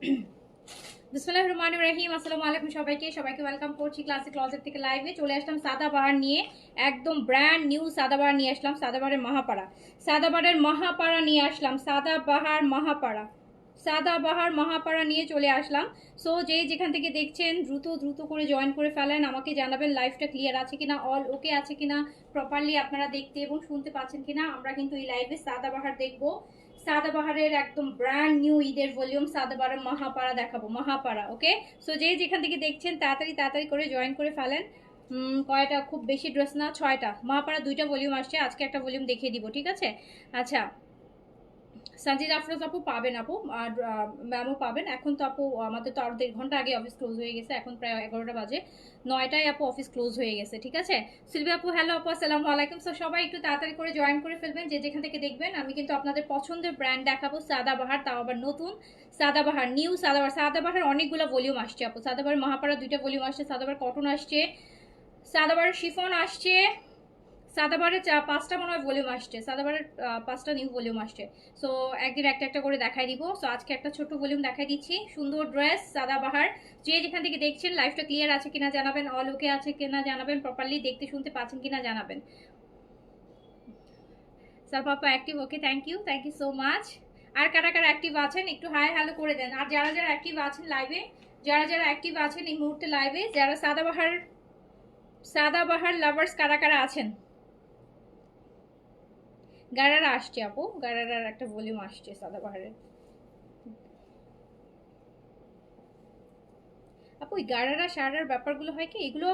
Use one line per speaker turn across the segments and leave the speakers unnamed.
বিসমুল্লাহ রহমান রহিম আসসালামু আলাইকুম সবাইকে। সবাইকে ওয়েলকাম করছি ক্লাসিক ক্লজেট থেকে লাইভে চলে আসলাম সাদাবাহার নিয়ে, একদম ব্র্যান্ড নিউ সাদাবাহার নিয়ে আসলাম, সাদাবাহারের মহাপাড়া। সাদাবাহারের মহাপাড়া নিয়ে আসলাম, সাদাবাহার মহাপাড়া। সাদাবাহার মহাপাড়া নিয়ে চলে আসলাম। সো যে যেখান থেকে দেখছেন, দ্রুত দ্রুত করে জয়েন করে ফেলেন। আমাকে জানাবেন লাইভটা ক্লিয়ার আছে কিনা অল ওকে আছে কিনা প্রপারলি আপনারা দেখতে এবং শুনতে পাচ্ছেন কিনা। আমরা কিন্তু এই লাইভে সাদাবাহার দেখব। সাদাবাহারের একদম ব্র্যান্ড নিউ ঈদের ভলিউম সাদাবাহারের মহাপাড়া দেখাবো, মহাপাড়া ওকে সো যে যেখান থেকে দেখছেন, তাড়াতাড়ি তাড়াতাড়ি করে জয়েন করে ফেলেন। কয়টা? খুব বেশি ড্রেস না, ছয়টা। মহাপাড়া দুইটা ভলিউম আসছে, আজকে একটা ভলিউম দেখিয়ে দিব, ঠিক আছে? আচ্ছা সানজিদ, আফরোজ আপু পাবেন আপু, আর ম্যামও পাবেন। এখন তো আপু, আমাদের তো আরও দেড় ঘণ্টা আগে অফিস ক্লোজ হয়ে গেছে, এখন প্রায় এগারোটা বাজে। নয়টায় আপু অফিস ক্লোজ হয়ে গেছে, ঠিক আছে? সিলভি আপু হ্যালো আপু, আসসালামু আলাইকুম। সো সবাই একটু তাড়াতাড়ি করে জয়েন করে ফেলবেন, যে যেখান থেকে দেখবেন। আমি কিন্তু আপনাদের পছন্দের ব্র্যান্ড দেখাবো সাদাবাহার তাও আবার নতুন। সাদাবাহার নিউ সাদাবাহার সাদাবাহার অনেকগুলো ভলিউম আসছে আপু। সাদাবাহার মহাপাড়া দুইটা ভলিউম আসছে সাদাবার কটন আসছে সাদাবারের শিফন আসছে। সাদাবারের চা, পাঁচটা মনে হয় ভলিউম আসছে। সাদাবারের পাঁচটা নিউ ভলিউম আসছে। সো একদিন একটা একটা করে দেখাই দিব। সো আজকে একটা ছোট ভলিউম দেখাই দিচ্ছি। সুন্দর ড্রেস সাদাবাহার যে যেখান থেকে দেখছেন লাইফটা ক্লিয়ার আছে কিনা জানাবেন অল ওকে আছে কিনা জানাবেন প্রপারলি দেখতে শুনতে পাচ্ছেন কিনা জানাবেন। Sir papa active okay thank you thank you so much আর কারা কারা অ্যাক্টিভ আছেন, একটু হাই হ্যালো করে দেন। আর যারা যারা অ্যাক্টিভ আছেন লাইভে যারা যারা অ্যাক্টিভ আছেন এই মুহূর্তে লাইভে যারা সাদাবাহার সাদাবাহার লাভার্স কারা কারা আছেন? গারারা আসছে আপু গারারার একটা ভলিউম আসছে সাদাবাহারের আপু, ওই গারারা সারার ব্যাপারগুলো হয় কি, এগুলো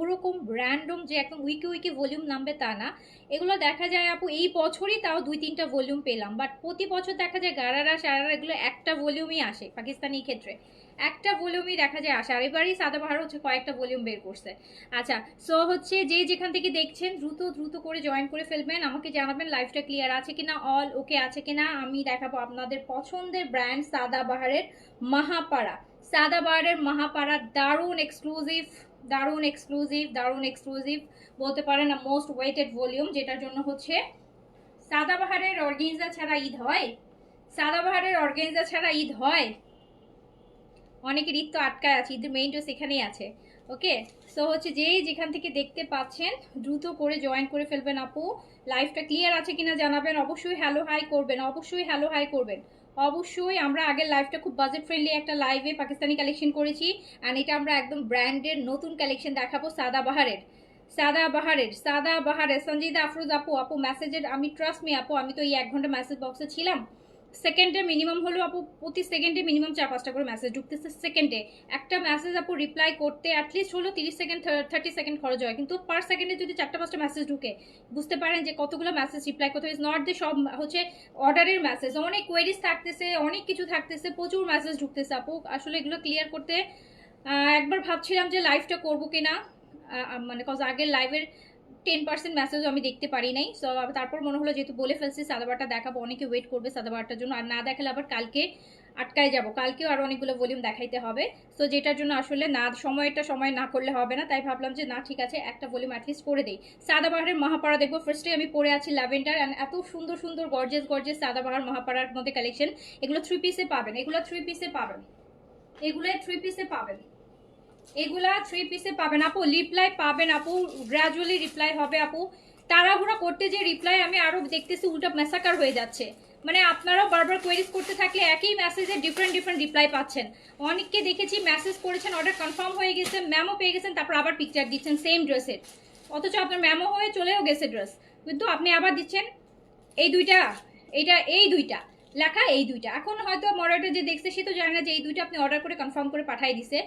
ওরকম র্যান্ডম যে একদম উইকে উইকে ভলিউম নামবে তা না। এগুলো দেখা যায় আপু, এই বছরই তাও দুই তিনটা ভলিউম পেলাম বাট প্রতি বছর দেখা যায় গারারা সারারা এগুলো একটা ভলিউমই আসে পাকিস্তানি ক্ষেত্রে। একটা ভলিউমই দেখা যায় আসে। আর এবারই সাদাবাহার হচ্ছে, কয়েকটা ভলিউম বের করছে। আচ্ছা সো হচ্ছে যে যেখান থেকে দেখছেন, দ্রুত দ্রুত করে জয়েন করে ফেলবেন। আমাকে জানাবেন লাইফটা ক্লিয়ার আছে কিনা অল ওকে আছে কিনা। আমি দেখাবো আপনাদের পছন্দের ব্র্যান্ড সাদাবাহারের মহাপাড়া। সাদাবাহারের মহাপাড়া দারুণ এক্সক্লুসিভ দারুণ এক্সক্লুসিভ দারুণ এক্সক্লুসিভ বলতে পারেন না মোস্ট ওয়েটেড ভলিউম যেটার জন্য হচ্ছে সাদাবাহারের অর্গেনজা ছাড়া ঈদ হয়। সাদাবাহারের অর্গেনজা ছাড়া ঈদ হয়। অনেকের ঈদ তো আটকায় আছে ঈদের মেইন তো সেখানেই আছে ওকে সো হচ্ছে যেই যেখান থেকে দেখতে পাচ্ছেন, দ্রুত করে জয়েন করে ফেলবেন আপু। লাইফটা ক্লিয়ার আছে কিনা জানাবেন। অবশ্যই হ্যালো হাই করবেন, অবশ্যই হ্যালো হাই করবেন। অবশ্যই আমরা আগের লাইভটা খুব বাজেট ফ্রেন্ডলি একটা লাইভে পাকিস্তানি কালেকশন করেছি অ্যান্ড এটা আমরা একদম ব্র্যান্ডের নতুন কালেকশন দেখাবো, সাদা বাহারের। সাদা বাহারের সাদা বাহারের সঞ্জিদা আফরোজ আপু আপু মেসেজের আমি ট্রাস্ট মি আপু, আমি তো এই এক ঘণ্টা মেসেজ বক্সে ছিলাম। সেকেন্ডে মিনিমাম হলো আপু, প্রতি সেকেন্ডে মিনিমাম চার, পাঁচটা করে মেসেজ ঢুকতেছে সেকেন্ডে। একটা মেসেজ আপু রিপ্লাই করতে অ্যাটলিস্ট হলো তিরিশ সেকেন্ড থার্টি সেকেন্ড খরচ হয়। কিন্তু পার সেকেন্ডে যদি চারটা, পাঁচটা মেসেজ ঢুকে, বুঝতে পারেন যে কতগুলো মেসেজ রিপ্লাই করতে ইজ নট যে সব হচ্ছে অর্ডারের মেসেজ অনেক কোয়েরিজ থাকতেছে, অনেক কিছু থাকতেছে, প্রচুর মেসেজ ঢুকতেছে আপু। আসলে এগুলো ক্লিয়ার করতে একবার ভাবছিলাম যে লাইভটা করব কিনা মানে কজ আগের লাইভের টেন পার্সেন্ট মেসেজও আমি দেখতে পারি নাই। সো তারপর মনে হলো যেহেতু বলে ফেলছি, সাদাবারটা দেখাবো, অনেকে ওয়েট করবে সাদাবারটার জন্য। আর না দেখালে আবার কালকে আটকায় যাব। কালকেও আরও অনেকগুলো ভলিউম দেখাইতে হবে। সো যেটার জন্য আসলে না, সময়টা সময় না করলে হবে না। তাই ভাবলাম যে না, ঠিক আছে, একটা ভলিউম অ্যাটলিস্ট করে দেই। সাদাবাহারের মহাপাড়া দেখব। ফার্স্টে আমি পরে আছি ল্যাভেন্ডার অ্যান্ড এত সুন্দর সুন্দর গর্জেস গর্জেস সাদাবাহার মহাপাড়ার মধ্যে কালেকশন এগুলো থ্রি পিসে পাবেন। এগুলো থ্রি পিসে পাবেন। এগুলো থ্রি পিসে পাবেন। এগুলা থ্রি পিসে পাবেন। আপু রিপ্লাই পাবেন আপু গ্রাজুয়ালি রিপ্লাই হবে আপু। তাড়াহুড়া করতে যে রিপ্লাই আমি আরও দেখতেছি উল্টা মেসাকার হয়ে যাচ্ছে। মানে আপনারাও বারবার কোয়েরিজ করতে থাকলে একই মেসেজে ডিফারেন্ট ডিফারেন্ট রিপ্লাই পাচ্ছেন। অনেককে দেখেছি মেসেজ করেছেন অর্ডার কনফার্ম হয়ে গেছে ম্যামও পেয়ে গেছেন, তারপর আবার পিকচার দিচ্ছেন সেম ড্রেসের অথচ আপনার ম্যামও হয়ে চলেও গেছে ড্রেস কিন্তু আপনি আবার দিচ্ছেন, এই দুইটা, এইটা, এই দুইটা। লেখা এই দুইটা। এখন হয়তো মডারেটর যে দেখছে, সে তো জানে না যে এই দুইটা আপনি অর্ডার করে কনফার্ম করে পাঠাই দিছে।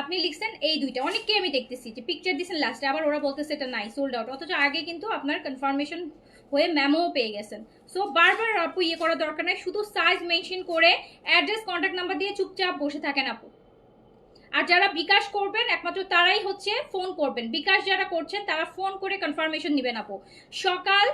আপনি লিখছেন এই দুইটা। অনেককে আমি দেখতেছি যে পিকচার দিচ্ছেন লাস্টে আবার ওরা বলতেছে এটা নাই সোল্ড আউট অথচ আগে কিন্তু আপনার কনফার্মেশন হয়ে ম্যামও পেয়ে গেছেন। সো বারবার আপু ইয়ে করার দরকার নাই, শুধু সাইজ মেনশন করে অ্যাড্রেস কন্ট্যাক্ট নাম্বার দিয়ে চুপচাপ বসে থাকেন আপু। আর যারা বিকাশ করবেন, একমাত্র তারাই হচ্ছে ফোন করবেন। বিকাশ যারা করছেন, তারা ফোন করে কনফার্মেশন নেবেন আপু। সকাল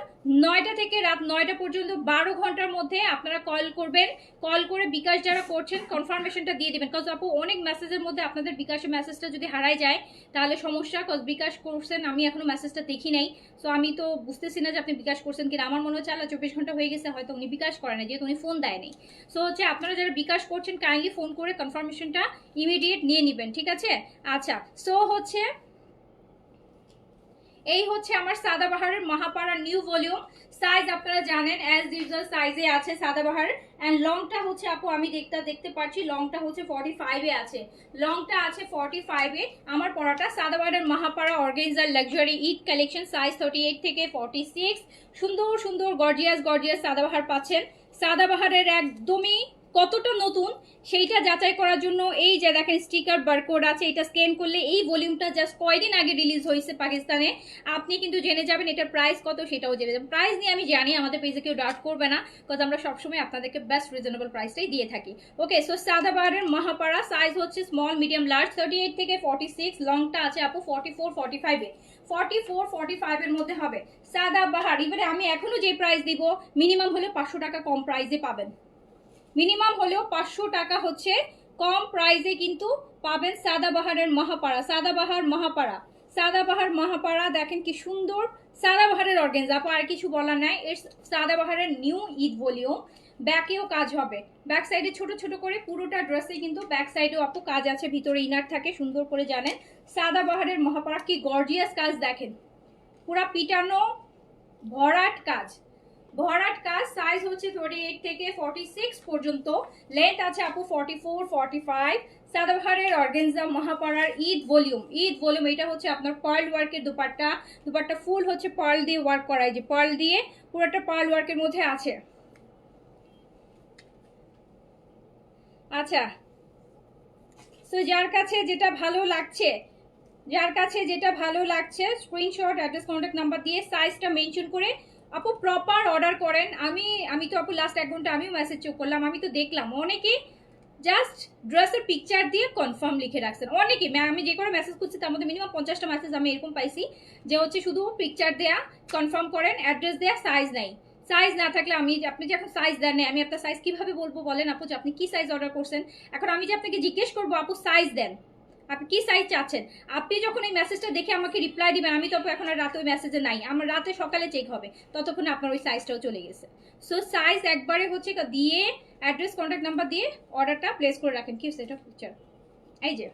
নয়টা থেকে রাত নয়টা পর্যন্ত বারো ঘণ্টার মধ্যে আপনারা কল করবেন। কল করে বিকাশ যারা করছেন কনফার্মেশনটা দিয়ে দেবেন। কজ আপু, অনেক মেসেজের মধ্যে আপনাদের বিকাশের মেসেজটা যদি হারাই যায়, তাহলে সমস্যা। কজ বিকাশ করছেন, আমি এখনও মেসেজটা দেখি নাই। সো আমি তো বুঝতেছি না যে আপনি বিকাশ করছেন কিনা। আমার মনে হচ্ছে, আল্লাহ চব্বিশ ঘণ্টা হয়ে গেছে, হয়তো উনি বিকাশ করেন যেহেতু উনি ফোন দেয়নি সো হচ্ছে আপনারা যারা বিকাশ করছেন কাইন্ডলি ফোন করে কনফার্মেশনটা ইমিডিয়েট নিয়ে নেবেন, ঠিক আছে? আচ্ছা সো হচ্ছে, এই হচ্ছে আমার সাদাবাহারের মহাপাড়া নিউ ভলিউম সাইজ আপনারা জানেন অ্যাজ ইউজুয়াল সাইজে আছে সাদাবাহার। অ্যান্ড লংটা হচ্ছে আপু, আমি দেখতে দেখতে পাচ্ছি লংটা হচ্ছে ফর্টি ফাইভে আছে। লংটা আছে ফর্টি ফাইভে আমার পড়াটা সাদাবাহারের Mahapara organza luxury Eid collection size thirty eight থেকে ফর্টি সিক্স সুন্দর সুন্দর গর্জিয়াস গর্জিয়াস সাদাবাহার পাচ্ছেন। সাদাবাহারের একদমই কতটা নতুন সেইটা যাচাই করার জন্য এই যে দেখেন স্টিকার বারকোড আছে, এটা স্ক্যান করলে এই ভলিউমটা জাস্ট কয়দিন আগে রিলিজ হয়েছে পাকিস্তানে, আপনি কিন্তু জেনে যাবেন এটার প্রাইস কত সেটাও জেনে যাবেন। প্রাইস নিয়ে আমি জানি, আমাদের পেজে কেউ ডাউট করবে না বিকজ আমরা সবসময় আপনাদেরকে বেস্ট রিজনেবল প্রাইসটাই দিয়ে থাকি। ওকে সো সাদাবাহারের মহাপাড়া সাইজ হচ্ছে small medium large thirty eight থেকে ফর্টি সিক্স লংটা আছে আপু ফর্টি ফোর ফর্টি ফাইভে ফর্টি ফোর ফর্টি ফাইভের মধ্যে হবে। সাদাবাহার, এবারে আমি এখনও যে প্রাইস দিব মিনিমাম হলে পাঁচশো টাকা কম প্রাইসে পাবেন। মিনিমাম হলেও পাঁচশো টাকা হচ্ছে কম প্রাইসে কিন্তু পাবেন সাদাবাহারের মহাপাড়া, সাদাবাহার মহাপাড়া। সাদাবাহার মহাপাড়া, দেখেন কি সুন্দর সাদাবাহারের অর্গেন্স আপু, আর কিছু বলার নাই। এর সাদাবাহারের নিউ ঈদ ভলিউম ব্যাকেও কাজ হবে। ব্যাক সাইডে ছোট ছোট করে পুরোটা ড্রেসে কিন্তু ব্যাক সাইডেও আপু কাজ আছে। ভিতরে ইনার থাকে, সুন্দর করে জানেন। সাদাবাহারের মহাপাড়া, কি গর্জিয়াস কাজ দেখেন। পুরা পিটানো, ভরাট কাজ। ভরাট কাজ সাইজ হচ্ছে থার্টি এইট থেকে ফর্টি সিক্স পর্যন্ত। লেন্থ আছে আপু ফর্টি ফোর ফর্টি ফাইভ সাদাভারের অর্গেনজা মহাপাড়ার ঈদ ভলিউম ঈদ ভলিউম এটা হচ্ছে আপনার পার্ল ওয়ার্কের দুপাট্টা। দুপাট্টা ফুল হচ্ছে পার্ল দিয়ে ওয়ার্ক করা। এই যে পার্ল দিয়ে পুরোটা পার্ল ওয়ার্কের মধ্যে আছে। আচ্ছা। সো যার কাছে যেটা ভালো লাগছে, যার কাছে যেটা ভালো লাগছে স্ক্রিনশট অ্যাড্রেস কন্ট্যাক্ট নাম্বার দিয়ে সাইজটা মেনশন করে আপু প্রপার অর্ডার করেন। আমি আমি তো আপু লাস্ট এক ঘণ্টা আমিও মেসেজ চেক করলাম, আমি তো দেখলাম। অনেকে জাস্ট ড্রেসের পিকচার দিয়ে কনফার্ম লিখে রাখছেন। অনেকে আমি যে করে মেসেজ করছি তার মধ্যে মিনিমাম পঞ্চাশটা মেসেজ আমি এরকম পাইছি যে হচ্ছে শুধু পিকচার দেয়া কনফার্ম করেন অ্যাড্রেস দেয়া সাইজ নাই। সাইজ না থাকলে আমি, আপনি যে এখন সাইজ দেন আমি আপনার সাইজ কীভাবে বলব বলেন আপু যে আপনি কি সাইজ অর্ডার করছেন? এখন আমি যে আপনাকে জিজ্ঞেস করব, আপু সাইজ দেন। আপনি কি সাইজ চাচ্ছেন? আপনি যখন এই মেসেজটা দেখে আমাকে রিপ্লাই দিবেন, আমি তো এখন আর রাতে ওই মেসেজে নাই। আমার রাতে সকালে চেক হবে। ততক্ষণে আপনার ওই সাইজটাও চলে গেছে। সো সাইজ একবারে হচ্ছে দিয়ে অ্যাড্রেস কন্ট্যাক্ট নাম্বার দিয়ে অর্ডারটা প্লেস করে রাখেন। কি সেটা পিকচার এই যে।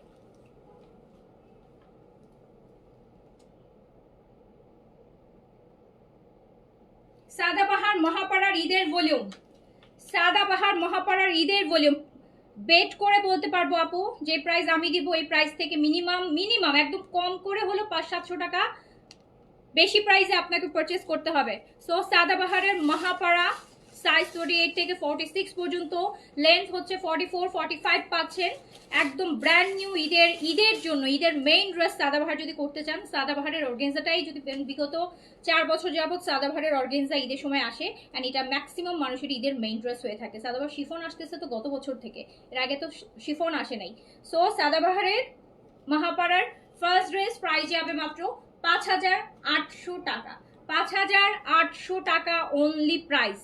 সাদাবাহার মহাপাড়ার ঈদের ভলিউম সাদাবাহার মহাপাড়ার ঈদের ভলিউম বেট করে বলতে পারব আপু, যে প্রাইস আমি দিব এই প্রাইস থেকে মিনিমাম মিনিমাম একদম কম করে হলো পাঁচ, সাতশো টাকা বেশি প্রাইসে আপনাকে পারচেস করতে হবে। সো সাদাবাহারের মহাপাড়া সাইজ ফোর্টি এইট থেকে ফর্টি সিক্স পর্যন্ত লেন্থ হচ্ছে ফর্টি ফোর ফর্টি ফাইভ পাচ্ছেন। একদম ব্র্যান্ড নিউ ঈদের ঈদের জন্য, ঈদের মেইন ড্রেস সাদাবাহার যদি করতে চান সাদাবাহারের অর্গেন্সাটাই যদি বিগত চার বছর যাবৎ সাদাবাহারের অর্গেন্সা ঈদের সময় আসে অ্যান্ড এটা ম্যাক্সিমাম মানুষের ঈদের মেইন ড্রেস হয়ে থাকে। সাদাবাহার শিফন আসতেছে তো গত বছর থেকে, এর আগে তো শিফন আসে নাই। সো সাদাবাহারের মহাপাড়ার ফার্স্ট ড্রেস প্রাইস যাবে মাত্র পাঁচ হাজার আটশো টাকা। পাঁচ হাজার আটশো টাকা অনলি প্রাইস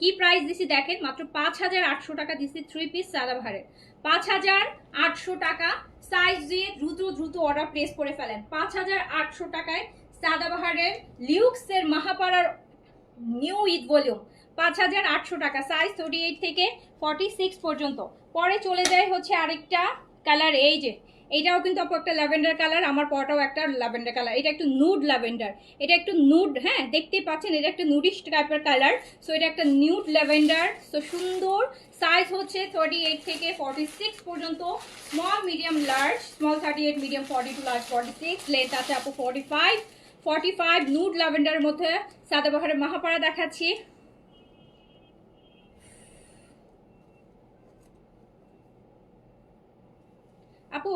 কি প্রাইস দিছি দেখেন? মাত্র পাঁচ হাজার আটশো টাকা দিছি থ্রি পিস সাদাবাহারের পাঁচ হাজার আটশো টাকা সাইজ দিয়ে দ্রুত দ্রুত অর্ডার প্লেস করে ফেলেন। পাঁচ হাজার আটশো টাকায় সাদাবাহারের লিউক্সের মহাপাড়ার নিউ ঈদ ভলিউম পাঁচ হাজার আটশো টাকা সাইজ থার্টি এইট থেকে ফর্টি সিক্স পর্যন্ত। পরে চলে যায় হচ্ছে আরেকটা কালার এই যে এটাও কিন্তু আপু একটা ল্যাভেন্ডার কালার, আমার পটাও একটা ল্যাভেন্ডার কালার। এটা একটু নুড ল্যাভেন্ডার। এটা একটু নুড হ্যাঁ দেখতেই পাচ্ছেন, এটা একটা নুডিশ টাইপের কালার। সো এটা একটা নিউড ল্যাভেন্ডার। সো সুন্দর। সাইজ হচ্ছে থার্টি এইট থেকে ফর্টি সিক্স পর্যন্ত। Small medium large small thirty eight medium forty two large forty six length আছে আপু forty five forty five nude ল্যাভেন্ডারের মধ্যে সাদাবাহারের মহাপাড়া দেখাচ্ছি। আপু,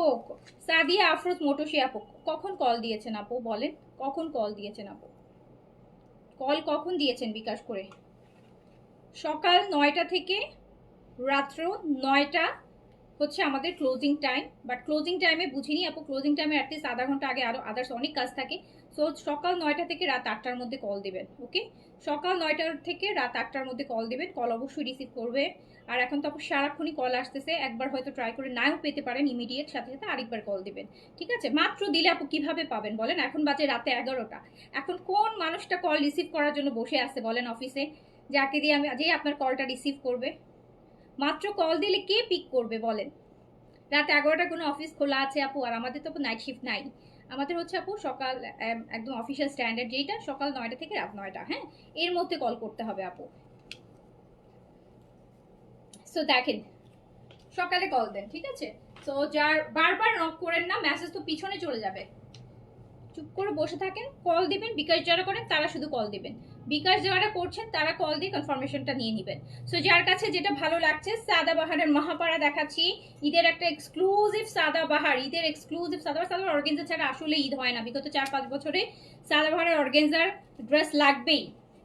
সাদিয়া আফরোজ মোটসি আপু, কখন কল দিয়েছেন আপু বলেন? কখন কল দিয়েছেন আপু? কল কখন দিয়েছেন বিকাশ করে? সকাল নয়টা থেকে রাত্র নয়টা হচ্ছে আমাদের ক্লোজিং টাইম বাট ক্লোজিং টাইমে বুঝিনি আপু ক্লোজিং টাইমে অ্যাটলিস্ট আধা ঘণ্টা আগে আরও আদার্স অনেক কাজ থাকে। সো সকাল নয়টা থেকে রাত আটটার মধ্যে কল দিবেন ওকে সকাল নয়টার থেকে রাত আটটার মধ্যে কল দিবেন কল অবশ্যই রিসিভ করবে। আর এখন তো সারাক্ষণই কল আসতেছে, একবার হয়তো ট্রাই করে নাও পেতে পারেন ইমিডিয়েট সাথে সাথে আরেকবার কল দিবেন, ঠিক আছে? মাত্র দিলে আপু কীভাবে পাবেন বলেন? এখন বাজে রাতে এগারোটা। এখন কোন মানুষটা কল রিসিভ করার জন্য বসে আছে বলেন অফিসে যাকে দিয়ে আমি, যেই আপনার কলটা রিসিভ করবে। মাত্র কল দিলে কে পিক করবে বলেন? রাত এগারোটা কোনো অফিস খোলা আছে আপু? আর আমাদের তো নাইট শিফট নাই। আমাদের হচ্ছে আপু সকাল একদম অফিসিয়াল স্ট্যান্ডার্ড যেইটা, সকাল নয়টা থেকে রাত নয়টা হ্যাঁ? এর মধ্যে কল করতে হবে আপু। সো দেখেন, সকালে কল দেন, ঠিক আছে? সো যার বারবার নক করেন না মেসেজ তো পিছনে চলে যাবে। চুপ করে বসে থাকেন কল দিবেন, বিকাশ যারা করেন, তারা শুধু কল দিবেন। বিকাশ যারা করছেন, তারা কল দিয়ে কনফার্মেশনটা নিয়ে নেবেন। সো যার কাছে যেটা ভালো লাগছে, সাদা বাহারের মহাপাড়া দেখাচ্ছি। ঈদের একটা এক্সক্লুসিভ সাদা বাহার, ঈদের এক্সক্লুসিভ সাদা সাদা অর্গেনজা ছাড়া আসলে ঈদ হয় না। বিগত চার পাঁচ বছরে সাদা বাহারের অর্গেনজার ড্রেস লাগবেই।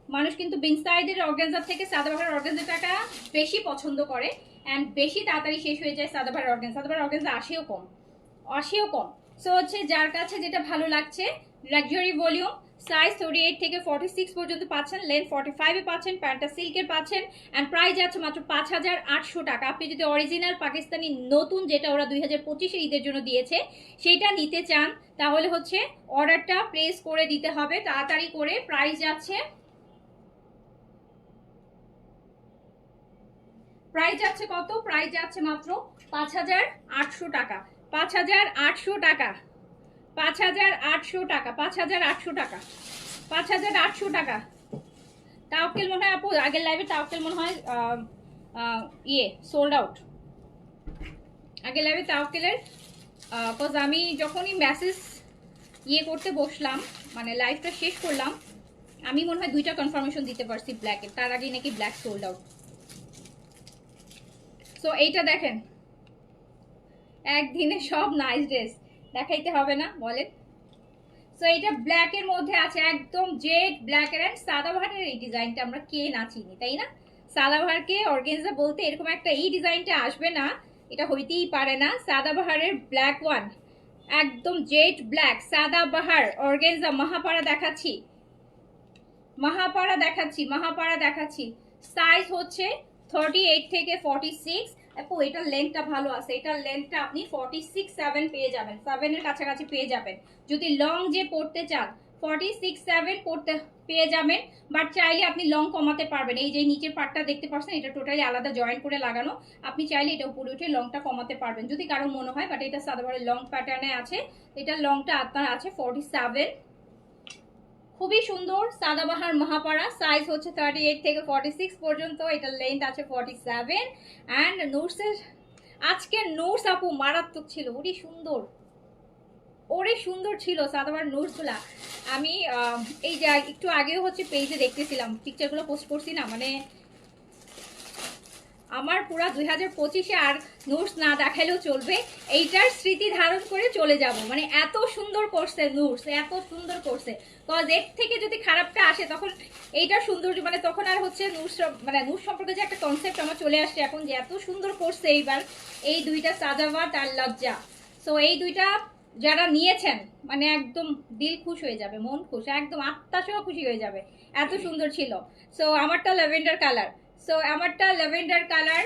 মানুষ কিন্তু বিনসাইডের অর্গেনজার থেকে সাদা বাহারের অর্গেনজাটাটা বেশি পছন্দ করে অ্যান্ড বেশি তাড়াতাড়ি শেষ হয়ে যায় সাদা বাহারের অর্গেনজা সাদা বাহারের অর্গেনজা আসেও কম আসেও কম। সো হচ্ছে যার কাছে যেটা ভালো লাগছে luxury volume size thirty eight থেকে ফর্টি সিক্স পর্যন্ত পাচ্ছেন লেন্থ ফর্টি ফাইভে পাচ্ছেন, প্যান্টটা সিল্কের পাচ্ছেন অ্যান্ড প্রাইস যাচ্ছে মাত্র পাঁচ হাজার আটশো টাকা। আপনি যদি অরিজিনাল পাকিস্তানি নতুন যেটা ওরা দুই হাজার পঁচিশে ঈদের জন্য দিয়েছে সেইটা নিতে চান, তাহলে হচ্ছে অর্ডারটা প্লেস করে দিতে হবে। তাড়াতাড়ি করে প্রাইস যাচ্ছে প্রাইস যাচ্ছে কত? প্রাইস যাচ্ছে মাত্র পাঁচ হাজার আটশো টাকা। পাঁচ হাজার আটশো টাকা। পাঁচ হাজার আটশো টাকা, পাঁচ হাজার আটশো টাকা, পাঁচ হাজার আটশো টাকা। তাওকেল মনে হয় আপু, আগের লাইভে তাওকেল মনে হয় ইয়ে সোল্ড আউট আগের লাইভে তাওকেলের কজ আমি যখনই মেসেজ ইয়ে করতে বসলাম মানে লাইভটা শেষ করলাম, আমি মনে হয় দুইটা কনফার্মেশন দিতে পারছি ব্ল্যাকের তার আগেই নাকি ব্ল্যাক সোল্ড আউট সো এইটা দেখেন। একদিনে সব নাইস ড্রেস দেখাইতে হবে না, বলেন। সো এটা ব্ল্যাকের মধ্যে আছে, একদম জেড ব্ল্যাক এর সাদাবাহারের এই ডিজাইনটা আমরা কে না চিনি, তাই না? সাদাবাহারকে অর্গেনজা বলতে এরকম একটা এই ডিজাইনটা আসবে না, এটা হইতেই পারে না। সাদাবাহারের ব্ল্যাক ওয়ান একদম জেড ব্ল্যাক সাদাবাহার অর্গেনজা মহাপাড়া দেখাচ্ছি। মহাপাড়া দেখাচ্ছি মহাপাড়া দেখাচ্ছি। সাইজ হচ্ছে থার্টি এইট থেকে ফর্টি সিক্স আপু এটার লেন্থটা ভালো আছে। এটার লেন্থটা আপনি ফর্টি সিক্স সেভেন পেয়ে যাবেন। সেভেনের কাছাকাছি পেয়ে যাবেন। যদি লং যে পড়তে চান ফর্টি সিক্স সেভেন পড়তে, পেয়ে যাবেন বাট চাইলে আপনি লং কমাতে পারবেন। এই যে নিচের পার্টটা দেখতে পাচ্ছেন, এটা টোটালি আলাদা জয়েন করে লাগানো। আপনি চাইলে এটা উপরে উঠে লংটা কমাতে পারবেন। যদি কারও মনে হয় বাট এটা সাদাবারে লং প্যাটার্নে আছে এটা লংটা আপনার আছে ফর্টি সেভেন খুবই সুন্দর সাদাবাহার মহাপাড়া। সাইজ হচ্ছে থার্টি এইট থেকে ফর্টি সিক্স পর্যন্ত। এটার লেন্থ আছে ফর্টি সেভেন অ্যান্ড নোটসের আজকের নোটস আপু মারাত্মক ছিল। ওরে সুন্দর। ওরে সুন্দর ছিল সাদাবার নোটসগুলা আমি এই যে একটু আগেও হচ্ছে পেজে দেখতেছিলাম। পিকচারগুলো পোস্ট করছি না। মানে আমার পুরা দুই হাজার পঁচিশে আর নোটস না দেখাইলেও চলবে। এইটার স্মৃতি ধারণ করে চলে যাব। মানে এত সুন্দর করছে নোটস এত সুন্দর করছে কজ এর থেকে যদি খারাপটা আসে, তখন এইটার সৌন্দর্য মানে তখন আর হচ্ছে নুস মানে নুস সম্পর্কে যে একটা কনসেপ্ট আমার চলে আসছে এখন যে এত সুন্দর করছে এইবার এই দুইটা সাজাবাট আর লজ্জা। সো এই দুইটা যারা নিয়েছেন মানে একদম দিল খুশ হয়ে যাবে, মন খুশ, একদম আত্মা সহ খুশি হয়ে যাবে। এত সুন্দর ছিল। সো আমারটা ল্যাভেন্ডার কালার সো আমারটা ল্যাভেন্ডার কালার।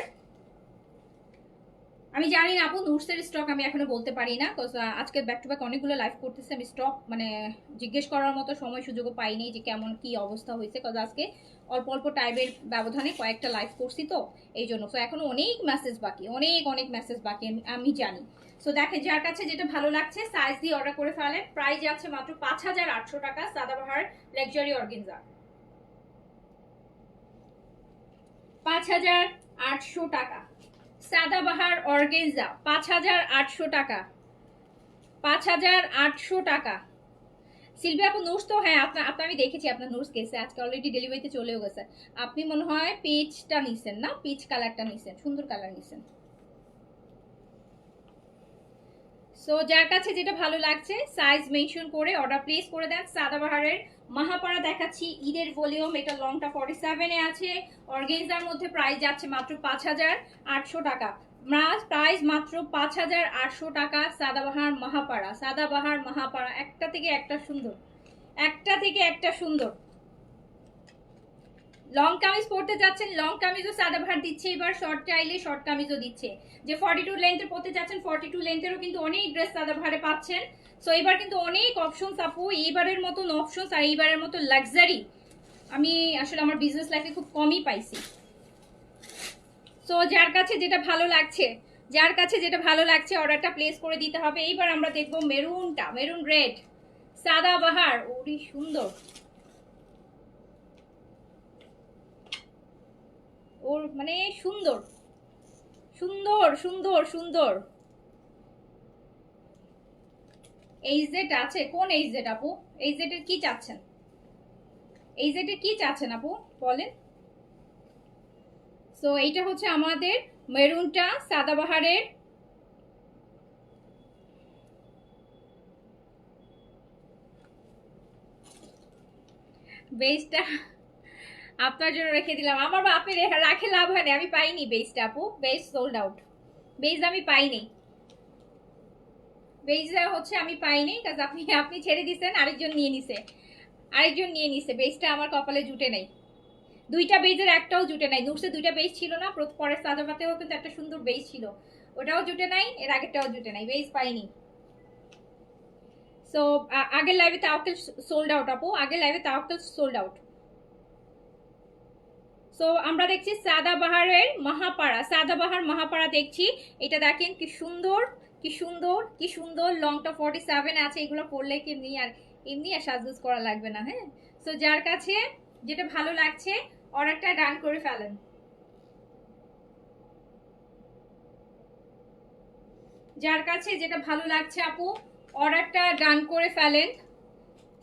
আমি জানি না আপু নুটসের স্টক আমি এখনও বলতে পারি না বিকজ আজকে ব্যাক টু ব্যাক অনেকগুলো লাইভ করতেছে। আমি স্টক মানে জিজ্ঞেস করার মতো সময় সুযোগও পাইনি যে কেমন কি অবস্থা হয়েছে বিকজ আজকে অল্প অল্প টাইমের ব্যবধানে কয়েকটা লাইভ করছি তো, এই জন্য। সো এখনও অনেক মেসেজ বাকি, অনেক অনেক মেসেজ বাকি, আমি- জানি। সো দেখে যার কাছে যেটা ভালো লাগছে সাইজ দিয়ে অর্ডার করে ফেলেন প্রাইস যাচ্ছে মাত্র পাঁচ হাজার আটশো টাকা, সাদাবাহার লাক্সারি অর্গেনজা পাঁচ হাজার আটশো টাকা। সাদাবাহার অর্গেনজা, পাঁচ হাজার আটশো টাকা। পাঁচ হাজার আটশো টাকা। শিল্পী আপু নোটস তো হ্যাঁ আপনার আপনার আমি দেখেছি আপনার নোটস গেছে আজকে অলরেডি ডেলিভারিতে চলেও গেছে। আপনি মনে হয় পেজটা নিছেন না? পিচ কালারটা নিছেন, সুন্দর কালার নিছেন। সো যার কাছে যেটা ভালো লাগছে সাইজ মেনশন করে অর্ডার প্লেস করে দেন সাদাবাহারের মাহাপাড়া দেখাচ্ছি, ঈদের ভলিউম, এটা লংটা ফর্টি সেভেনে আছে। অর্গেনজার মধ্যে প্রাইস যাচ্ছে মাত্র পাঁচ হাজার আটশো টাকা। প্রাইস মাত্র পাঁচ হাজার আটশো টাকা সাদাবাহার মহাপাড়া। সাদাবাহার মহাপাড়া, একটা থেকে একটা সুন্দর। একটা থেকে একটা সুন্দর। লং কামিজ পরতে যাচ্ছেন, লং কামিজও সাদাবাহার দিচ্ছে এবার শর্ট চাইলে শর্ট কামিজও দিচ্ছে। যে ফর্টি টু লেন্থের পরতে যাচ্ছেন ফর্টি টু লেন্থেরও কিন্তু অনেক ড্রেস সাদা সাদাবাহারে পাচ্ছেন। সো এবার কিন্তু অনেক অপশনস আপু, এইবারের মতন অপশনস আর এইবারের মতো লাক্সারি আমি আসলে আমার বিজনেস লাইফে খুব কমই পাইছি। সো যার কাছে যেটা ভালো লাগছে, যার কাছে যেটা ভালো লাগছে অর্ডারটা প্লেস করে দিতে হবে। এইবার আমরা দেখব মেরুনটা, মেরুন রেড সাদা বাহার, ওরি সুন্দর। ওর মানে সুন্দর সুন্দর সুন্দর সুন্দর। এই জেড আছে, কোন এই জেড আপু? এই জেডের কি চাচ্ছেন? এই জেডের কি চাচ্ছেন আপু? বলেন। সো এইটা হচ্ছে আমাদের মেরুনটা, সাদাবাহারের বেসটা। আপনার জন্য রেখে দিলাম। আমার বাপে রেখে- রাখে লাভ হয় না আমি পাইনি বেসটা আপু। বেস সোল্ড আউট বেস আমি পাইনি। বেসটা হচ্ছে আমি পাইনি কাজ আপনি আপনি ছেড়ে দিছেন, আরেকজন নিয়ে নিছে। আরেকজন নিয়ে নিছে বেজটা আমার কপালে জুটে নেই। দুইটা বেজের একটাও জুটে নাই। নুরসে দুইটা বেজ ছিল না পরের সাজাবাতেও কিন্তু একটা সুন্দর বেজ ছিল। ওটাও জুটে নাই, এর আগেরটাও জুটে নাই বেজ পাইনি। সো আগের লাইভে তাওকেল সোল্ড আউট আপু। আগের লাইভে তাওকেল সোল্ড আউট সো আমরা দেখছি সাদাবাহারের মহাপাড়া, সাদাবাহার মহাপাড়া দেখছি। এটা দেখেন কি সুন্দর কি সুন্দর কি সুন্দর লংটা ফর্টি সেভেন আছে, এগুলো পড়লে কি এমনি আর এমনি আর সাজগুজ করা লাগবে না হ্যাঁ? সো যার কাছে যেটা ভালো লাগছে, অর্ডারটা ডান করে ফেলেন। যার কাছে যেটা ভালো লাগছে, আপু, অর্ডারটা ডান করে ফেলেন।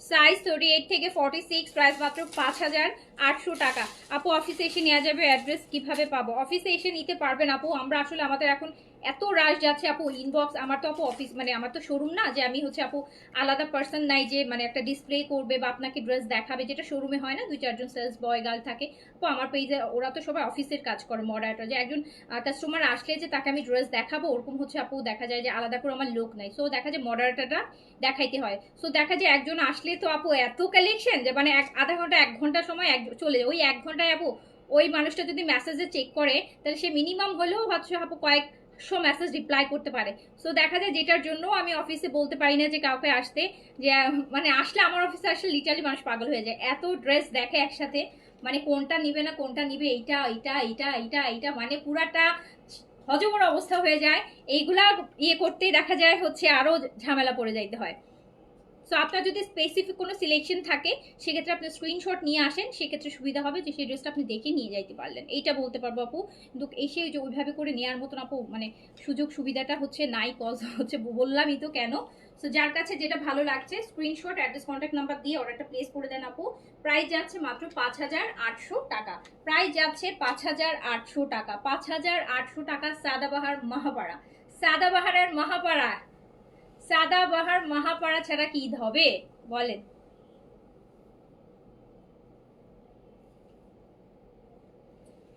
সাইজ থার্টি এইট থেকে ফর্টি সিক্স প্রাইস মাত্র পাঁচ হাজার আটশো টাকা। আপু অফিসে এসে নেওয়া যাবে অ্যাড্রেস কীভাবে পাবো? অফিসে এসে নিতে পারবেন, আপু। আমরা আসলে আমাদের এখন এত রাশ যাচ্ছে, আপু ইনবক্স আমার তো আপু অফিস মানে আমার তো শোরুম না, যে আমি হচ্ছে আপু আলাদা পার্সন নাই যে মানে একটা ডিসপ্লে করবে বা আপনাকে ড্রেস দেখাবে, যেটা শোরুমে হয় না, দুই চারজন সেলস বয় গার্ল থাকে। তো আমার পেজে ওরা তো সবাই অফিসের কাজ করে মডারেটর যে একজন কাস্টমার আসলে যে তাকে আমি ড্রেস দেখাবো, ওরকম হচ্ছে আপু দেখা যায় যে আলাদা করে আমার লোক নাই। সো দেখা যায় মডারেটরটা দেখাইতে হয়। সো দেখা যায় একজন আসলে তো আপু এত কালেকশন যে মানে এক, আধা ঘণ্টা, এক ঘণ্টা সময় এক, চলে যায়। ওই এক ঘন্টায় আপু ওই মানুষটা যদি মেসেজে চেক করে, তাহলে সে মিনিমাম হলেও হচ্ছে আপু কয়েক শো মেসেজ রিপ্লাই করতে পারে। সো দেখা যায় যেটার জন্য আমি অফিসে বলতে পারি না যে কাউকে আসতে, যে মানে আসলে আমার অফিসে আসলে লিটারালি মানুষ পাগল হয়ে যায়। এত ড্রেস দেখে একসাথে মানে কোনটা নিবে না, কোনটা নিবে, এইটা এইটা এইটা এইটা এইটা মানে পুরাটা হজমর অবস্থা হয়ে যায়। এইগুলা ইয়ে করতেই দেখা যায় হচ্ছে আরও ঝামেলা পড়ে যাইতে হয়। সো আপনার যদি স্পেসিফিক কোনো সিলেকশন থাকে, সেক্ষেত্রে আপনি স্ক্রিনশট নিয়ে আসেন, সেক্ষেত্রে সুবিধা হবে যে সেই ড্রেসটা আপনি দেখে নিয়ে যাইতে পারলেন। এইটা বলতে পারব আপু কিন্তু এসে যে ওইভাবে করে নেওয়ার মতন আপু মানে সুযোগ সুবিধাটা হচ্ছে নাই কজ হচ্ছে বললামই তো কেন? সো যার কাছে যেটা ভালো লাগছে স্ক্রিনশট অ্যাড্রেস কন্ট্যাক্ট নাম্বার দিয়ে অর্ডারটা প্লেস করে দেন আপু। প্রাইস যাচ্ছে মাত্র পাঁচ হাজার আটশো টাকা। প্রাইস যাচ্ছে পাঁচ হাজার আটশো টাকা। পাঁচ হাজার আটশো টাকা সাদাবাহার মহাপাড়া। সাদাবাহারের মহাপাড়া সাদাবাহার মহাপাড়া ছাড়া কি হবে? বলেন।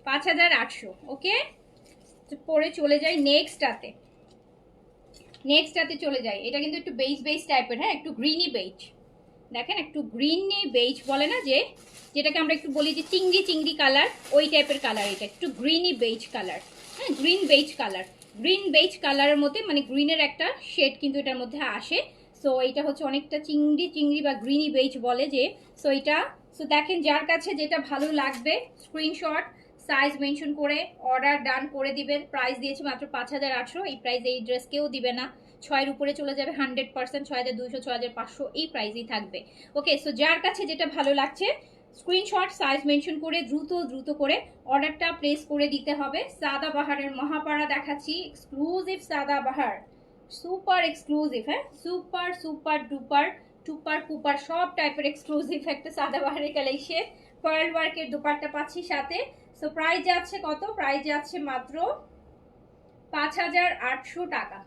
পাঁচ হাজার আটশো, ওকে? পরে চলে যাই নেক্সটটাতে নেক্সটটাতে চলে যাই। এটা কিন্তু একটু বেজ বেজ টাইপের হ্যাঁ? একটু গ্রিনি বেজ দেখেন, একটু গ্রিনি বেজ বলে না যে, যেটাকে আমরা একটু বলি যে চিংড়ি চিংড়ি কালার ওই টাইপের কালার এটা, একটু গ্রিনি বেইজ কালার হ্যাঁ green beige colour green beige কালারের মধ্যে মানে গ্রিনের একটা শেড কিন্তু এটার মধ্যে আসে। সো এটা হচ্ছে অনেকটা চিংড়ি চিংড়ি বা গ্রিনি বেজ বলে যে সো এটা সো দেখেন যার কাছে যেটা ভালো লাগবে স্ক্রিনশট সাইজ মেনশন করে অর্ডার ডান করে দিবেন। প্রাইস দিয়েছি মাত্র পাঁচ হাজার আটশো, এই প্রাইস এই ড্রেস কেউ দিবে না। ছয়ের উপরে চলে যাবে হান্ড্রেড পার্সেন্ট ছয় হাজার দুশো ছয় হাজার পাঁচশো, এই প্রাইসই থাকবে। ওকে সো যার কাছে যেটা ভালো লাগছে স্ক্রিনশট সাইজ মেনশন করে দ্রুত দ্রুত করে অর্ডারটা প্লেস করে দিতে হবে। সাদা বাহারের মহাপাড়া দেখাচ্ছি। এক্সক্লুসিভ সাদা বাহার সুপার এক্সক্লুসিভ হ্যাঁ? সুপার সুপার ডুপার টুপার কুপার সব টাইপের এক্সক্লুসিভ একটা সাদা বাহারের কালেকশন পার্ল ওয়ার্কের দুপারটা পাচ্ছি সাথে। সো প্রাইস যাচ্ছে কত? প্রাইস যাচ্ছে মাত্র পাঁচ হাজার আটশো টাকা।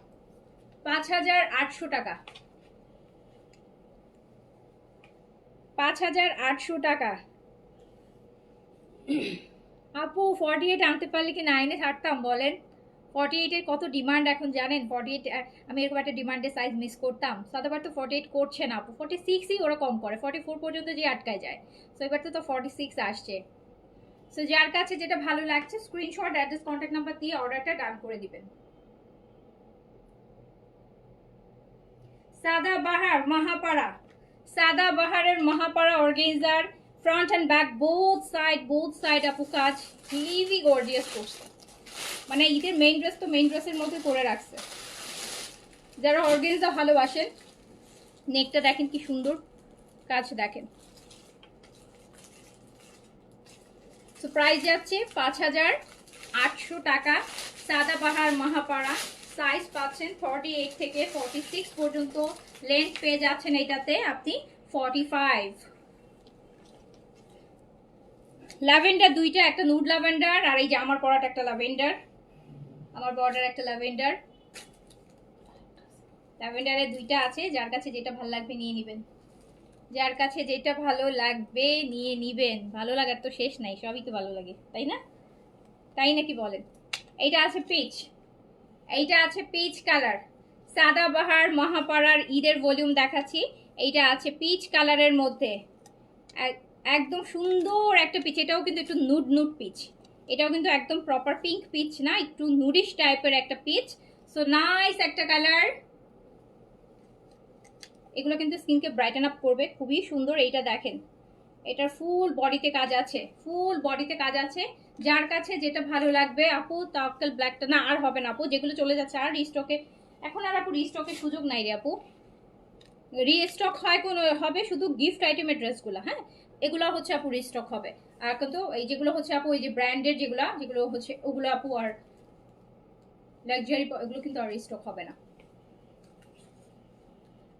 পাঁচ হাজার আটশো টাকা। পাঁচ হাজার আটশো টাকা। আপু ফর্টি এইট আনতে পারলে কি নাইনে ছাড়তাম বলেন? ফর্টি এইটের কত ডিমান্ড এখন জানেন? ফর্টি এইট আমি এরকম একটা ডিমান্ডের সাইজ মিস করতাম। সাদাবার তো ফর্টি এইট করছে না আপু। ফর্টি সিক্সই ওরা কম করে। ফর্টি ফোর পর্যন্ত যে আটকায় যায়। সো এবার তো তো ফর্টি সিক্স আসছে। সো যার কাছে যেটা ভালো লাগছে স্ক্রিনশট অ্যাড্রেস কন্ট্যাক্ট নাম্বার দিয়ে অর্ডারটা ডান করে দিবেন। সাদা বাহার মহাপাড়া। সাদা বাহারের মহাপাড়া অর্গেনজার front and back both side both side আপু কাজ হেভি গর্জিয়াস করছে। মানে ঈদের মেইন ড্রেস তো মেইন ড্রেসের মধ্যে করে রাখছে। যারা অর্গেনজা ভালোবাসেন নেকটা দেখেন কি সুন্দর, কাজ দেখেন। প্রাইস যাচ্ছে পাঁচ হাজার আটশো টাকা, সাদাবাহার মহাপাড়া। সাইজ পাচ্ছেন ফর্টি এইট থেকে ফর্টি সিক্স পর্যন্ত। লেন্থ পেয়ে যাচ্ছেন এটাতে আপনি ফর্টি ফাইভ ল্যাভেন্ডার দুইটা, একটা নুড ল্যাভেন্ডার আর এই যে আমার পরাটা একটা ল্যাভেন্ডার আমার বর্ডার একটা ল্যাভেন্ডার ল্যাভেন্ডারের দুইটা আছে, যার কাছে যেটা ভালো লাগবে নিয়ে নেবেন। যার কাছে যেটা ভালো লাগবে নিয়ে নিবেন। ভালো লাগার তো শেষ নাই, সবই তো ভালো লাগে, তাই না? তাই নাকি বলেন? এইটা আছে পিচ এইটা আছে পিচ কালার সাদাবাহার মহাপাড়ার ঈদের ভলিউম দেখাচ্ছি। এইটা আছে পিচ কালারের মধ্যে। একদম সুন্দর একটা পিচ। এটাও কিন্তু একটু নুড নুড পিচ। এটাও কিন্তু একদম প্রপার পিঙ্ক পিচ না, একটু নুডিশ টাইপের একটা পিচ। সো নাইস একটা কালার। এগুলো কিন্তু স্কিনকে ব্রাইটেন আপ করবে। খুবই সুন্দর এইটা দেখেন। এটার ফুল বডিতে কাজ আছে। ফুল বডিতে কাজ আছে। যার কাছে যেটা ভালো লাগবে, আপু তাওয়াক্কাল ব্ল্যাকটা না, আর হবে না, আপু। যেগুলো চলে যাচ্ছে আর রিস্টকে এখন আর আপু রিস্টকের সুযোগ নাই রে আপু। রিস্টক হয় কোনো, হবে শুধু গিফট আইটেমের ড্রেসগুলো হ্যাঁ? এগুলো হচ্ছে আপু রিস্টক হবে। আর কিন্তু এই যেগুলো হচ্ছে আপু, এই যে ব্র্যান্ডের যেগুলো যেগুলো হচ্ছে, ওগুলো আপু আর লাক্সারি এগুলো কিন্তু আর রিস্টক হবে না।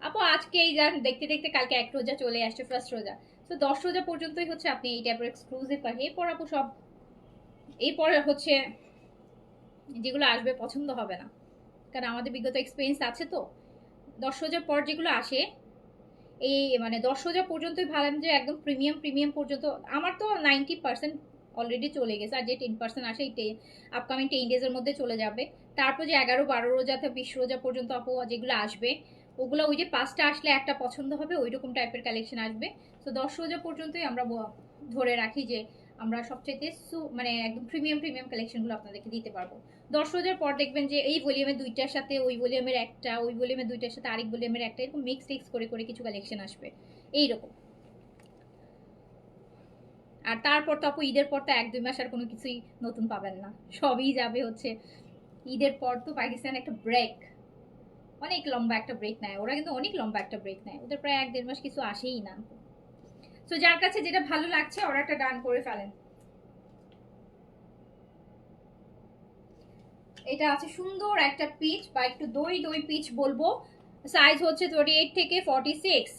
আপু আজকে এই যা দেখতে দেখতে কালকে এক রোজা চলে আসছে ফার্স্ট রোজা। তো দশ রোজা পর্যন্তই হচ্ছে আপনি এই টাইপের এক্সক্লুসিভ পান এরপর আপু সব, এরপরে হচ্ছে যেগুলো আসবে পছন্দ হবে না। কারণ আমাদের বিগত এক্সপিরিয়েন্স আছে তো। দশ রোজার পর যেগুলো আসে, এই মানে দশ রোজা পর্যন্তই ভাবলাম যে একদম প্রিমিয়াম প্রিমিয়াম পর্যন্ত, আমার তো নাইনটি পার্সেন্ট অলরেডি চলে গেছে। আর যে টেন পার্সেন্ট আসে, এই আপকামিং টেন ডেজের মধ্যে চলে যাবে। তারপর যে এগারো, বারো রোজা থেকে বিশ রোজা পর্যন্ত আপু, যেগুলো আসবে, ওগুলো ওই যে পাঁচটা আসলে একটা পছন্দ হবে ওই রকম টাইপের কালেকশন আসবে। তো দশ রোজা পর্যন্তই আমরা ধরে রাখি যে আমরা সবচেয়ে সু- মানে একদম প্রিমিয়াম প্রিমিয়াম কালেকশনগুলো আপনাদেরকে দিতে পারব। দশ পর দেখবেন যে এই ভলিউমের দুইটার সাথে ওই ভলিউমের একটা, ওই ভলিউমের দুইটার সাথে আরেক ভলিউমের একটা, এরকম মিক্স টিক্স করে করে কিছু কালেকশন আসবে। এইরকম। আর তারপর তো আপু ঈদের পর তো এক, দুই মাস আর কোনো কিছুই নতুন পাবেন না। সবই যাবে হচ্ছে ঈদের পর তো পাকিস্তান একটা ব্রেক অনেক লম্বা একটা ব্রেক নেয়। ওরা কিন্তু অনেক লম্বা একটা ব্রেক নেয়। ওদের প্রায় এক, দেড় মাস কিছু আসেই না। তো যার কাছে যেটা ভালো লাগছে অর্ডারটা ডান করে ফেলেন। এটা আছে সুন্দর একটা পিচ, বা একটু দই দই পিচ বলব। সাইজ হচ্ছে টোয়েন্টি এইট থেকে ফর্টি সিক্স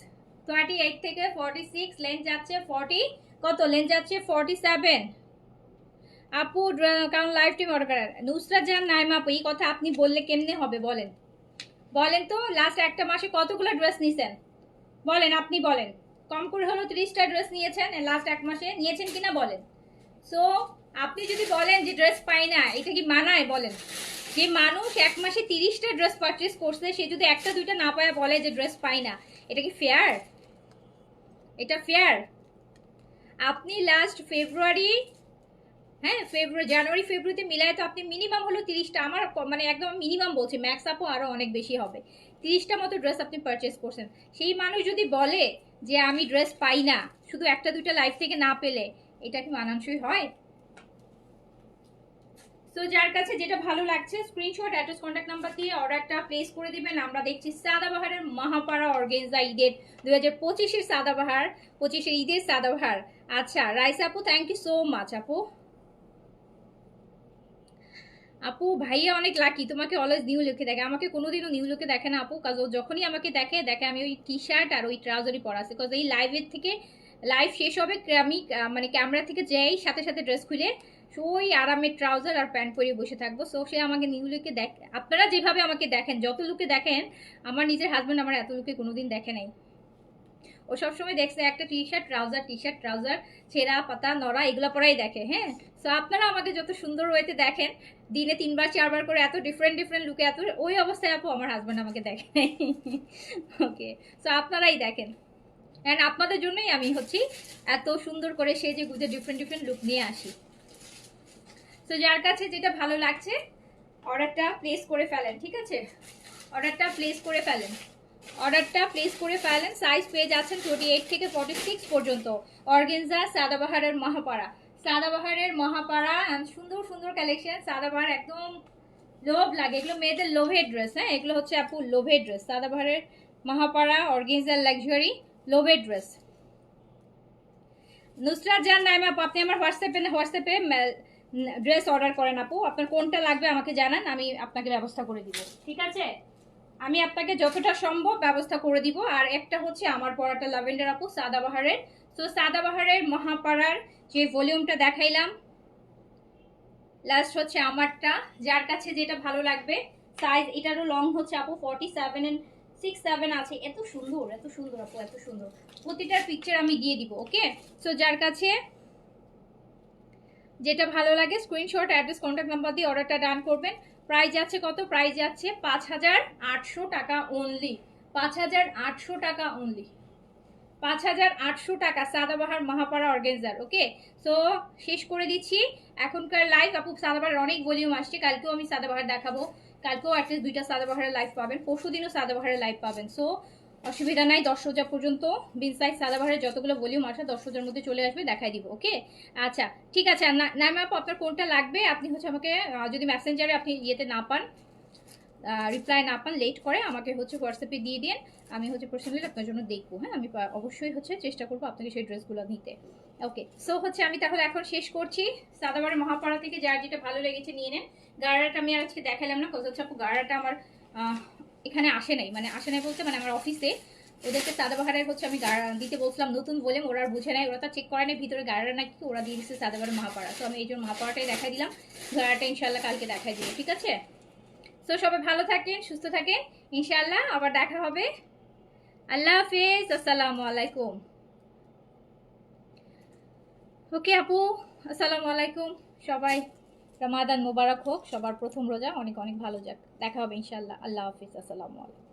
টোয়েন্টি এইট থেকে ফর্টি সিক্স লেন্থ যাচ্ছে ফর্টি কত? লেন্থ যাচ্ছে ফর্টি সেভেন আপু কারণ লাইভ টিম অর্ডার করেন নুসরাত জাহান নাইমা আপু, এই কথা আপনি বললে কেমনে হবে বলেন? বলেন তো লাস্ট একটা মাসে কতগুলো ড্রেস নিয়েছেন বলেন, আপনি বলেন। কম করে হলো তিরিশটা ড্রেস নিয়েছেন লাস্ট এক মাসে। নিয়েছেন কিনা বলেন? সো আপনি যদি বলেন যে ড্রেস পাই না, এটা কি মানায় বলেন? যে মানুষ এক মাসে তিরিশটা ড্রেস পারচেস করছে, সে যদি একটা, দুইটা না পায়, বলে যে ড্রেস পাই না, এটা কি ফেয়ার এটা ফেয়ার আপনি লাস্ট ফেব্রুয়ারি হ্যাঁ ফেব্রুয়ারি জানুয়ারি ফেব্রুয়ারিতে মিলায় তো আপনি মিনিমাম হলো তিরিশটা, আমার মানে একদম মিনিমাম বলছি ম্যাক্স আপও আরও অনেক বেশি হবে। তিরিশটা মতো ড্রেস আপনি পারচেস করছেন। সেই মানুষ যদি বলে যে আমি ড্রেস পাই না, শুধু একটা, দুইটা লাইফ থেকে না পেলে, এটা কি মানানসই হয়? তো যার কাছে যেটা ভালো লাগছে স্ক্রিনশট অ্যাড্রেস কন্ট্যাক্ট নাম্বার দিয়ে অর্ডারটা প্লেস করে দিবেন। আমরা দেখছি সাদাবাহারের মহাপাড়া অর্গেনজা ঈদের দুই হাজার পঁচিশের সাদাবাহার, পঁচিশের ঈদের সাদাবাহার। আচ্ছা রাইস আপু থ্যাংক ইউ সো মাচ আপু। আপু, ভাইয়া অনেক লাকি তোমাকে অলওয়েজ নিউ লুকে দেখে। আমাকে কোনোদিনও নিউ লুকে দেখে না, আপু। কাজ যখনই আমাকে দেখে দেখে আমি ওই টি শার্ট আর ওই ট্রাউজারই পরা আছে। বিকজ এই লাইভের থেকে লাইভ শেষ হবে, আমি মানে ক্যামেরা থেকে যেই সাথে সাথে ড্রেস খুলে ওই আরামের ট্রাউজার আর প্যান্ট পরে বসে থাকব। সো সে আমাকে নিউ লুকে দেখ আপনারা যেভাবে আমাকে দেখেন, যত লুকে দেখেন, আমার নিজের হাজব্যান্ড আমার এত লুকে কোনোদিন দেখে নাই। ও সবসময় দেখছে একটা T shirt trouser T shirt trouser ছেঁড়া, পাতা, নড়া, এগুলো পরাই দেখে হ্যাঁ? সো আপনারা আমাকে যত সুন্দর ওয়েতে দেখেন, দিনে তিনবার, চারবার করে এত ডিফারেন্ট ডিফারেন্ট লুকে এত ওই অবস্থায় আপু আমার হাজব্যান্ড আমাকে দেখে ওকে সো আপনারাই দেখেন। অ্যান্ড আপনাদের জন্যই আমি হচ্ছি এত সুন্দর করে সেজে গুজে ডিফারেন্ট ডিফারেন্ট লুক নিয়ে আসি। তো যার কাছে যেটা ভালো লাগছে অর্ডারটা প্লেস করে ফেলেন, ঠিক আছে? অর্ডারটা প্লেস করে ফেলেন। অর্ডারটা প্লেস করে ফেলেন সাইজ পেয়ে যাচ্ছেন টোয়েন্টি এইট থেকে ফর্টি সিক্স পর্যন্ত। অর্গেনজা, সাদাবাহারের মহাপাড়া। সাদাবাহারের মহাপাড়া and সুন্দর সুন্দর কালেকশন সাদাবাহার একদম লোভ লাগে। এগুলো মেয়েদের লোভের ড্রেস হ্যাঁ? এগুলো হচ্ছে আপু লোভের ড্রেস সাদাবাহারের মহাপাড়া, অর্গেনজার লাক্সারি লোভের ড্রেস নুসরাত জান, নাইম আপু আপনি আমার হোয়াটসঅ্যাপে হোয়াটসঅ্যাপে ড্রেস অর্ডার করেন আপু। আপনার কোনটা লাগবে আমাকে জানান, আমি আপনাকে ব্যবস্থা করে দিব। ঠিক আছে? আমি আপনাকে যতটা সম্ভব ব্যবস্থা করে দিব। আর একটা হচ্ছে আমার পড়াটা লাভেন্ডার আপু সাদাবাহারের তো সাদাবাহারের মহাপাড়ার যে ভলিউমটা দেখাইলাম লাস্ট হচ্ছে আমারটা। যার কাছে যেটা ভালো লাগবে সাইজ এটারও লং হচ্ছে আপু forty seven and six seven আছে। এত সুন্দর এত সুন্দর আপু, এত সুন্দর। প্রতিটার পিকচার আমি দিয়ে দিব ওকে সো যার কাছে যেটা ভালো লাগে স্ক্রিনশট অ্যাড্রেস কন্ট্যাক্ট নাম্বার দিয়ে অর্ডারটা ডান করবেন। প্রাইস যাচ্ছে কত? প্রাইস যাচ্ছে পাঁচ হাজার আটশো টাকা অনলি পাঁচ হাজার আটশো টাকা অনলি পাঁচ হাজার আটশো টাকা সাদাবাহার মহাপাড়া অর্গেনজার ওকে সো শেষ করে দিচ্ছি। এখনকার লাইভ আপু সাদাবাহার অনেক ভলিউম আসছে। কালকেও আমি সাদাবাহার দেখাবো। কালকেও অ্যাটলিস্ট দুইটা সাদাবাহারের লাইভ পাবেন। পরশু দিনও সাদাবাহারের লাইভ পাবেন। সো অসুবিধা নাই, দশ হাজার পর্যন্ত। বিন সাইজ সাদাবাহারের যতগুলো ভলিউম আসে, দশ হাজার মধ্যে চলে আসবে, দেখাই দিব, ওকে? আচ্ছা ঠিক আছে না- আপু আপনার কোনটা লাগবে? আপনি হচ্ছে আমাকে যদি মেসেঞ্জারে আপনি ইয়েতে না পান রিপ্লাই না পান, লেট করে, আমাকে হচ্ছে হোয়াটসঅ্যাপে দিয়ে দিন, আমি হচ্ছে পার্সোনালি আপনার জন্য দেখব হ্যাঁ? আমি অবশ্যই হচ্ছে চেষ্টা করব আপনাকে সেই ড্রেসগুলো নিতে, ওকে? সো হচ্ছে আমি তাহলে এখন শেষ করছি। সাদাবারের মহাপাড়া থেকে যার যেটা ভালো লেগেছে, নিয়ে নেন। গাড়াটা আমি আজকে দেখালাম না কোথাও আপু গাড়াটা আমার এখানে আসে নাই। মানে আসে নাই বলতে মানে আমার অফিসে। ওদেরকে সাদাবাহারের হচ্ছে আমি দিতে বলছিলাম নতুন বলে, ওরা বুঝে নাই, ওরা তো চেক করে নাই, ভিতরে গাড়াটা নাকি ওরা দিয়ে দিচ্ছে সাদাবাহারের মহাপাড়া। তো আমি এই জন্য মহাপাড়াটাই দেখাই দিলাম। গাড়াটা ইনশাল্লাহ কালকে দেখাই দিব, ঠিক আছে? তো সবাই ভালো থাকেন, সুস্থ থাকেন। ইনশাল্লাহ আবার দেখা হবে। আল্লাহ হাফিজ, আসসালামু আলাইকুম। ওকে আপু, আসসালামু আলাইকুম। সবাই রমাদান মোবারক হোক, সবার প্রথম রোজা, অনেক অনেক ভালো যাক। দেখা হবে ইনশাল্লাহ আল্লাহ হাফিজ, আসসালামু আলাইকুম।